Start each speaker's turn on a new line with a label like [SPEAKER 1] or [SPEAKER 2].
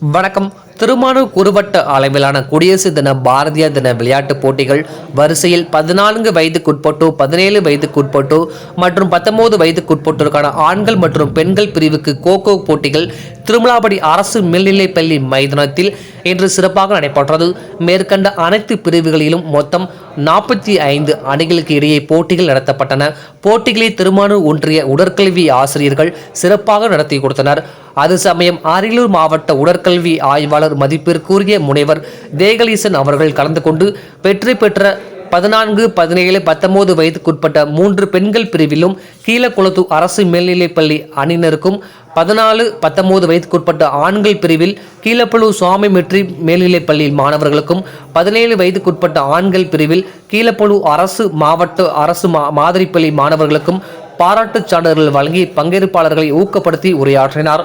[SPEAKER 1] வணக்கம். திருமானூர் குறுவட்ட அளவிலான குடியரசு தின பாரதிய தின விளையாட்டுப் போட்டிகள் வரிசையில் பதினான்கு வயதுக்குட்பட்டோ பதினேழு வயதுக்குட்பட்டோ மற்றும் பத்தொன்பது வயதுக்குட்பட்டோருக்கான ஆண்கள் மற்றும் பெண்கள் பிரிவுக்கு கோகோ போட்டிகள் திருமலாபடி அரசு மேல்நிலைப்பள்ளி மைதானத்தில் இன்று சிறப்பாக நடைபெற்றது. மேற்கண்ட அனைத்து பிரிவுகளிலும் மொத்தம் நாற்பத்தி ஐந்து அணிகளுக்கு இடையே போட்டிகள் நடத்தப்பட்டன. போட்டிகளை திருமானூர் ஒன்றிய உடற்கல்வி ஆசிரியர்கள் சிறப்பாக நடத்தி கொடுத்தனர். அது சமயம் அரியலூர் மாவட்ட உடற்கல்வி ஆய்வாளர் மதிப்பிற்குரிய முனைவர் தேகலீசன் அவர்கள் கலந்து கொண்டு வெற்றி பெற்ற பதினான்கு பதினேழு பத்தொன்பது வயதுக்குட்பட்ட மூன்று பெண்கள் பிரிவிலும் கீழக்குளத்து அரசு மேல்நிலைப்பள்ளி அணியினருக்கும் பதினாலு பத்தொன்பது வயதுக்குட்பட்ட ஆண்கள் பிரிவில் கீழப்பழு சுவாமி மெட்ரி மேல்நிலைப்பள்ளி மாணவர்களுக்கும் பதினேழு வயதுக்குட்பட்ட ஆண்கள் பிரிவில் கீழப்பழு அரசு மாவட்ட அரசு மா மாதிரிப்பள்ளி மாணவர்களுக்கும் பாராட்டுச் சான்றிதழ்கள் வழங்கி பங்கேற்பாளர்களை ஊக்கப்படுத்தி உரையாற்றினார்.